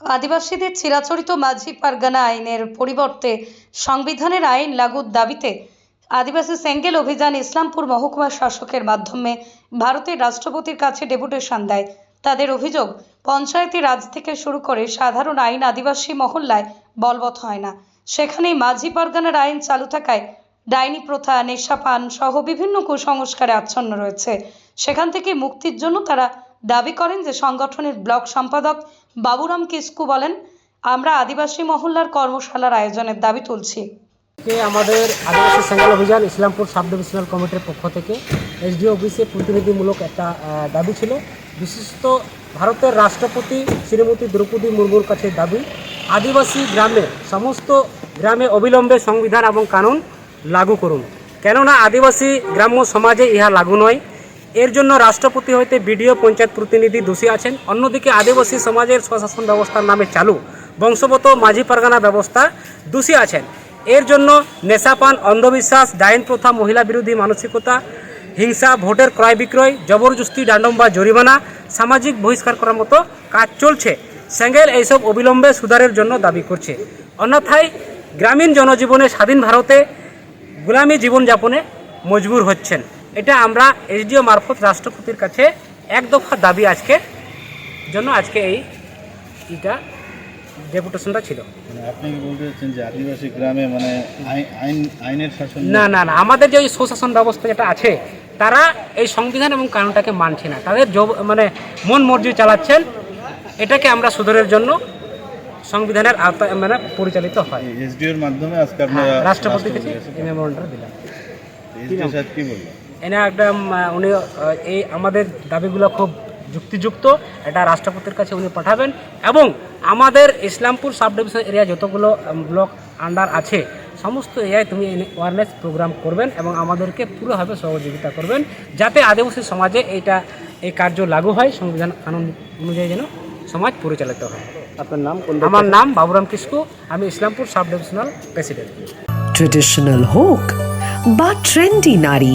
আদিবাসীদের চিরাচরিত মাঝি পারগানা আইনের পরিবর্তে সংবিধানের আইন লাগুর দাবিতে আদিবাসী সেঙ্গেল অভিযান ইসলামপুর মহকুমা শাসকের মাধ্যমে ভারতের রাষ্ট্রপতির কাছে ডেপুটেশন দেয়। তাদের অভিযোগ, পঞ্চায়েতি রাজ থেকে শুরু করে সাধারণ আইন আদিবাসী মহল্লায় বলবৎ হয় না। সেখানেই মাঝি পারগানার আইন চালু থাকায় ডাইনি প্রথা নেশাপান সহ বিভিন্ন কুসংস্কারে আচ্ছন্ন রয়েছে। সেখান থেকে মুক্তির জন্য তারা দাবি করেন যে সংগঠনের ব্লক সম্পাদক বাবুরাম কিস্কু বলেন, আমরা আদিবাসী মহল্লার কর্মশালার আয়োজনের দাবি তুলছি। আমাদের আদিবাসী সেঙ্গেল অভিযান ইসলামপুর সাব ডিভিশনাল কমিটির পক্ষ থেকে এসডিও অফিসে প্রতিনিধিমূলক একটা দাবি ছিল। বিশেষত ভারতের রাষ্ট্রপতি শ্রীমতী দ্রৌপদী মুর্মুর কাছে দাবি, আদিবাসী গ্রামে সমস্ত গ্রামে অবিলম্বে সংবিধান এবং কানুন লাগু করুন। কেননা আদিবাসী গ্রাম্য সমাজে ইহা লাগু নয়। এর জন্য রাষ্ট্রপতি হইতে বিডিও পঞ্চায়েত প্রতিনিধি দোষী আছেন। অন্যদিকে আদিবাসী সমাজের স্বশাসন ব্যবস্থার নামে চালু বংশগত মাঝি পারগানা ব্যবস্থা দোষী আছেন। এর জন্য নেশাপান, অন্ধবিশ্বাস ডাইন প্রথা, মহিলা বিরোধী মানসিকতা, হিংসা, ভোটের ক্রয় বিক্রয়, জবরদস্তি, ডান্ডম বা জরিমানা, সামাজিক বহিষ্কার করার মতো কাজ চলছে। স্যাঙ্গেল এইসব অবিলম্বে সুধারের জন্য দাবি করছে। অন্যথায় গ্রামীণ জনজীবনে স্বাধীন ভারতে গোলামী জীবনযাপনে মজবুর হচ্ছেন। এটা আমরা এসডিও মারফত রাষ্ট্রপতির কাছে এক দফা দাবি আজকে জন্য আজকে এই এটা ডেপুটেশনটা ছিল। মানে আপনি কি বলতে চাচ্ছেন যে আদিবাসী গ্রামে মানে আইন আইনের শাসন না না না আমাদের যে ওই সুশাসন ব্যবস্থা যেটা আছে তারা এই সংবিধান এবং কানুনটাকে মানছে না। তাদের মানে মন মর্জি চালাচ্ছেন এটাকে আমরা সুধারের জন্য সংবিধানের আওতায় মানে পরিচালিত হয়। এই এসডিওর মাধ্যমে আজকে আপনারা হ্যাঁ, এই মেমোরেন্ডামটা দিলাম। কি বলল এনে একটা উনি এই আমাদের দাবিগুলো খুব যুক্তিযুক্ত। এটা রাষ্ট্রপতির কাছে উনি পাঠাবেন। এবং আমাদের ইসলামপুর সাব ডিভিশন এরিয়া যতগুলো ব্লক আন্ডার আছে সমস্ত এরিয়ায় তুমি অ্যাওয়ারনেস প্রোগ্রাম করবেন এবং আমাদেরকে পুরোভাবে সহযোগিতা করবেন যাতে আদিবাসী সমাজে এইটা এই কার্য লাগু হয় সংবিধান কানুন অনুযায়ী যেন সমাজ পরিচালিত হয়। আপনার নাম কোন আমার নাম বাবুরাম কিস্কু আমি Islampur sub divisional president. Traditional হোক বা ট্রেন্ডি নারী